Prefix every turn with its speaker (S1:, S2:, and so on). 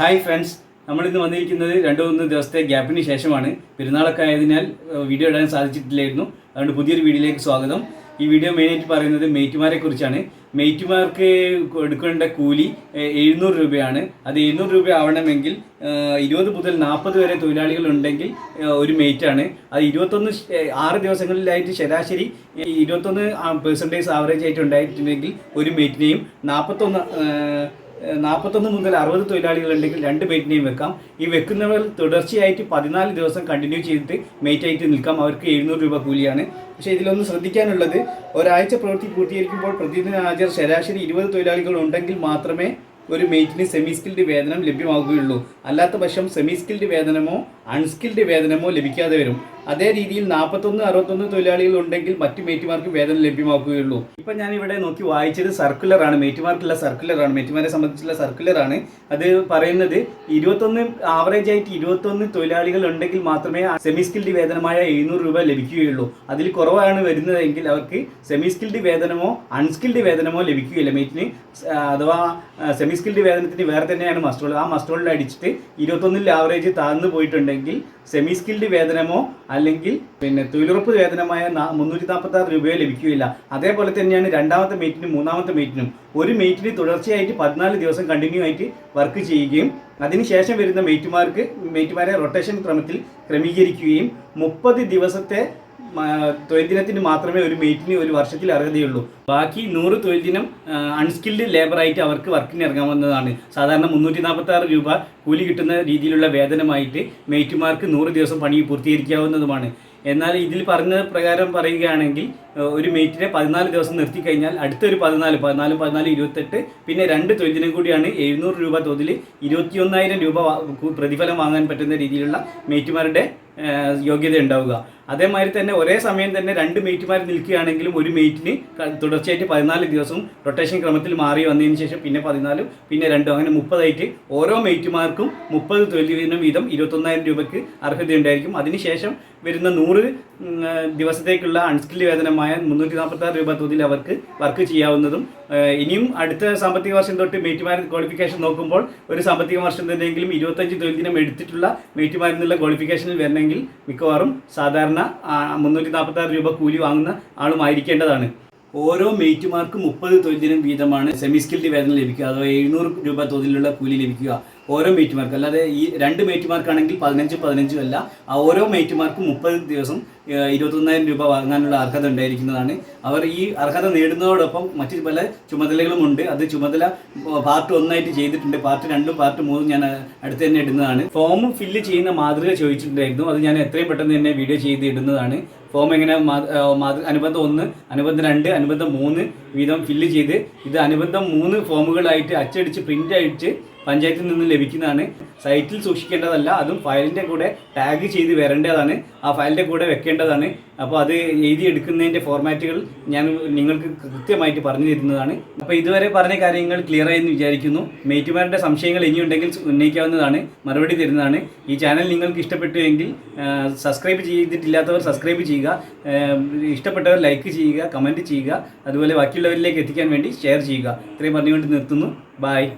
S1: Hi friends നമ്മളിന്ന് വന്നിരിക്കുന്നത് രണ്ടു മൂന്ന് ദിവസത്തെ ഗ്യാപ്പിന് ശേഷമാണ്. പെരുന്നാളൊക്കെ ആയതിനാൽ വീഡിയോ ഇടാൻ സാധിച്ചിട്ടില്ലായിരുന്നു. അതുകൊണ്ട് പുതിയൊരു വീഡിയോയിലേക്ക് സ്വാഗതം. ഈ വീഡിയോ മെയിനായിട്ട് പറയുന്നത് മെയ്റ്റുമാരെ കുറിച്ചാണ്. മെയ്റ്റുമാർക്ക് എടുക്കേണ്ട കൂലി എഴുന്നൂറ് രൂപയാണ്. അത് എഴുന്നൂറ് രൂപ ആവണമെങ്കിൽ ഇരുപത് മുതൽ നാൽപ്പത് വരെ തൊഴിലാളികൾ ഉണ്ടെങ്കിൽ ഒരു മെയ്റ്റാണ് അത് ഇരുപത്തൊന്ന് ആറ് ദിവസങ്ങളിലായിട്ട് ശരാശരി ഇരുപത്തൊന്ന് പെർസെന്റേജ് ആവറേജ് ആയിട്ട് ഉണ്ടായിട്ടുണ്ടെങ്കിൽ ഒരു മെയ്റ്റിനെയും നാൽപ്പത്തൊന്ന് നാൽപ്പത്തൊന്ന് മുതൽ അറുപത് തൊഴിലാളികൾ ഉണ്ടെങ്കിൽ രണ്ട് മേറ്റിനെയും വെക്കാം. ഈ വെക്കുന്നവർ തുടർച്ചയായിട്ട് പതിനാല് ദിവസം കണ്ടിന്യൂ ചെയ്തിട്ട് മേറ്റ് ആയിട്ട് നിൽക്കാം. അവർക്ക് എഴുന്നൂറ് രൂപ കൂലിയാണ്. പക്ഷേ ഇതിലൊന്ന് ശ്രദ്ധിക്കാനുള്ളത് ഒരാഴ്ച പ്രവൃത്തി പൂർത്തീകരിക്കുമ്പോൾ പ്രതിദിന ഹാജർ ശരാശരി ഇരുപത് തൊഴിലാളികൾ ഉണ്ടെങ്കിൽ മാത്രമേ ഒരു മേറ്റിന് സെമി സ്കിൽഡ് വേതനം ലഭ്യമാവുകയുള്ളൂ. അല്ലാത്ത പക്ഷം സെമി സ്കിൽഡ് വേതനമോ അൺസ്കിൽഡ് വേതനമോ ലഭിക്കാതെ വരും. അതേ രീതിയിൽ നാൽപ്പത്തൊന്ന് അറുപത്തൊന്ന് തൊഴിലാളികൾ ഉണ്ടെങ്കിൽ മറ്റു മേറ്റുമാർക്ക് വേതനം ലഭ്യമാക്കുകയുള്ളൂ. ഇപ്പം ഞാൻ ഇവിടെ നോക്കി വായിച്ചത് സർക്കുലർ ആണ്. മേറ്റുമാർക്കുള്ള സർക്കുലർ ആണ്. മേറ്റുമാരെ സംബന്ധിച്ചുള്ള സർക്കുലർ ആണ്. അത് പറയുന്നത് ഇരുപത്തൊന്ന് ആവറേജ് ആയിട്ട് ഇരുപത്തൊന്ന് തൊഴിലാളികൾ ഉണ്ടെങ്കിൽ മാത്രമേ സെമി സ്കിൽഡ് വേതനമായ എഴുന്നൂറ് രൂപ ലഭിക്കുകയുള്ളൂ. അതിൽ കുറവാണ് വരുന്നതെങ്കിൽ അവർക്ക് സെമി സ്കിൽഡ് വേതനമോ അൺസ്കിൽഡ് വേതനമോ ലഭിക്കുകയില്ല. മേറ്റിന് അഥവാ സെമി സ്കിൽഡ് വേതനത്തിന് വേറെ തന്നെയാണ് മസ്റ്റോൾ. ആ മസ്റ്റോളിൽ അടിച്ചിട്ട് ഇരുപത്തൊന്നിൽ ആവറേജ് താഴ്ന്നു പോയിട്ടുണ്ടെങ്കിൽ സെമി സ്കിൽഡ് വേതനമോ അല്ലെങ്കിൽ പിന്നെ തൊഴിലുറപ്പ് വേതനമായ മുന്നൂറ്റി നാൽപ്പത്തി ആറ് രൂപയോ ലഭിക്കുകയില്ല. അതേപോലെ തന്നെയാണ് രണ്ടാമത്തെ മീറ്റിനും മൂന്നാമത്തെ മീറ്റിനും ഒരു മീറ്റിന് തുടർച്ചയായിട്ട് പതിനാല് ദിവസം കണ്ടിന്യൂ ആയിട്ട് വർക്ക് ചെയ്യുകയും അതിനുശേഷം വരുന്ന മേറ്റുമാർക്ക് മേറ്റുമാരെ റൊട്ടേഷൻ ക്രമത്തിൽ ക്രമീകരിക്കുകയും മുപ്പത് ദിവസത്തെ മ- തൊഴിൽ ദിനത്തിന് മാത്രമേ ഒരു മീറ്റിന് ഒരു വർഷത്തിൽ അർഹതയുള്ളൂ. ബാക്കി നൂറ് തൊഴിൽ ദിനം അൺസ്കിൽഡ് ലേബറായിട്ട് അവർക്ക് വർക്കിന് ഇറങ്ങാവുന്നതാണ് സാധാരണ മുന്നൂറ്റി നാൽപ്പത്തി ആറ് രൂപ കൂലി കിട്ടുന്ന രീതിയിലുള്ള വേതനമായിട്ട് മേറ്റുമാർക്ക് നൂറ് ദിവസം പണി പൂർത്തീകരിക്കാവുന്നതുമാണ്. എന്നാൽ ഇതിൽ പറഞ്ഞ പ്രകാരം പറയുകയാണെങ്കിൽ ഒരു മെയ്റ്റിനെ പതിനാല് ദിവസം നിർത്തി കഴിഞ്ഞാൽ അടുത്തൊരു പതിനാല് പതിനാല് പതിനാല് ഇരുപത്തെട്ട് പിന്നെ രണ്ട് തൊഴിൽ ദിനം കൂടിയാണ് എഴുന്നൂറ് രൂപ തോതിൽ ഇരുപത്തിയൊന്നായിരം രൂപ പ്രതിഫലം വാങ്ങാൻ പറ്റുന്ന രീതിയിലുള്ള മേറ്റുമാരുടെ ഏഹ്, യോഗ്യത ഉണ്ടാവുക. അതേമാതിരി തന്നെ ഒരേ സമയം തന്നെ രണ്ട് മേറ്റുമാർ നിൽക്കുകയാണെങ്കിലും ഒരു മേറ്റിന് ക- തുടർച്ചയായിട്ട് പതിനാല് ദിവസവും റൊട്ടേഷൻ ക്രമത്തിൽ മാറി വന്നതിന് ശേഷം പിന്നെ പതിനാലും പിന്നെ രണ്ടും അങ്ങനെ മുപ്പതായിട്ട് ഓരോ മേറ്റുമാർക്കും മുപ്പത് തൊഴിൽ ദിനം വീതം ഇരുപത്തൊന്നായിരം രൂപയ്ക്ക് അർഹതയുണ്ടായിരിക്കും അതിനുശേഷം വരുന്ന നൂറ് ദിവസത്തേക്കുള്ള അൺസ്കിൽഡ് വേതനമായ മുന്നൂറ്റി നാൽപ്പത്തി ആറ് രൂപ തോതിൽ അവർക്ക് വർക്ക് ചെയ്യാവുന്നതും ഇനിയും അടുത്ത സാമ്പത്തിക വർഷം തൊട്ട് മേറ്റുമാർ ക്വാളിഫിക്കേഷൻ നോക്കുമ്പോൾ ഒരു സാമ്പത്തിക വർഷം തന്നെയെങ്കിലും ഇരുപത്തഞ്ച് തൊഴിൽ ദിനം എടുത്തിട്ടുള്ള മേറ്റുമാരിൽ ക്വാളിഫിക്കേഷനിൽ വരണമെങ്കിൽ മിക്കവാറും സാധാരണ മുന്നൂറ്റി നാൽപ്പത്തി രൂപ കൂലി വാങ്ങുന്ന ആളുമായിരിക്കേണ്ടതാണ്. ഓരോ മേറ്റുമാർക്കും മുപ്പത് തൊഴിൽ ദിനം വീതമാണ് സെമി സ്കിൽഡ് വേതനം ലഭിക്കുക. അഥവാ എഴുന്നൂറ് രൂപ തൊഴിലുള്ള കൂലി ലഭിക്കുക. ഓരോ മേറ്റുമാർക്ക് അല്ലാതെ ഈ രണ്ട് മേറ്റുമാർക്കാണെങ്കിൽ പതിനഞ്ച് പതിനഞ്ചും അല്ല. ആ ഓരോ മേറ്റുമാർക്കും മുപ്പത് ദിവസം ഇരുപത്തൊന്നായിരം രൂപ വാങ്ങാനുള്ള അർഹത ഉണ്ടായിരിക്കുന്നതാണ്. അവർ ഈ അർഹത നേടുന്നതോടൊപ്പം മറ്റ് പല ചുമതലകളും ഉണ്ട്. അത് ചുമതല പാർട്ട് ഒന്നായിട്ട് ചെയ്തിട്ടുണ്ട്. പാർട്ട് രണ്ടും പാർട്ട് മൂന്നും ഞാൻ അടുത്ത് തന്നെ ഇടുന്നതാണ്. ഫോം ഫില്ല് ചെയ്യുന്ന മാതൃക ചോദിച്ചിട്ടുണ്ടായിരുന്നു. അത് ഞാൻ എത്രയും പെട്ടെന്ന് തന്നെ വീഡിയോ ചെയ്ത് ഇടുന്നതാണ്. ഫോം എങ്ങനെ അനുബന്ധം ഒന്ന് അനുബന്ധം രണ്ട് അനുബന്ധം മൂന്ന് വീതം ഫില്ല് ചെയ്ത് ഇത് അനുബന്ധം മൂന്ന് ഫോമുകളായിട്ട് അച്ചടിച്ച് പ്രിന്റ് അടിച്ച് പഞ്ചായത്തിൽ നിന്ന് ലഭിക്കുന്നതാണ്. സൈറ്റിൽ സൂക്ഷിക്കേണ്ടതല്ല അതും ഫയലിന്റെ കൂടെ ടാഗ് ചെയ്ത് വരേണ്ടതാണ്. ആ ഫയലിന്റെ കൂടെ വെക്കേണ്ടതാണ്. അപ്പോൾ അത് എഴുതി എടുക്കുന്നതിന്റെ ഫോർമാറ്റുകൾ ഞാൻ നിങ്ങൾക്ക് കൃത്യമായിട്ട് പറഞ്ഞു തരുന്നതാണ്. അപ്പോൾ ഇതുവരെ പറഞ്ഞ കാര്യങ്ങൾ ക്ലിയർ ആയെന്ന് വിചാരിക്കുന്നു. മേറ്റുമാരുടെ സംശയങ്ങൾ ഇനിയുണ്ടെങ്കിൽ ഉന്നയിക്കാവുന്നതാണ്. മറുപടി തരുന്നതാണ്. ഈ ചാനൽ നിങ്ങൾക്ക് ഇഷ്ടപ്പെട്ടു എങ്കിൽ സബ്സ്ക്രൈബ് ചെയ്തിട്ടില്ലാത്തവർ സബ്സ്ക്രൈബ് ചെയ്യുക. ഇഷ്ടപ്പെട്ടവർ ലൈക്ക് ചെയ്യുക കമന്റ് ചെയ്യുക. അതുപോലെ ബാക്കിയുള്ളവരിലേക്ക് എത്തിക്കാൻ വേണ്ടി ഷെയർ ചെയ്യുക. ഇത്രയും പറഞ്ഞുകൊണ്ട് നിർത്തുന്നു. ബായ്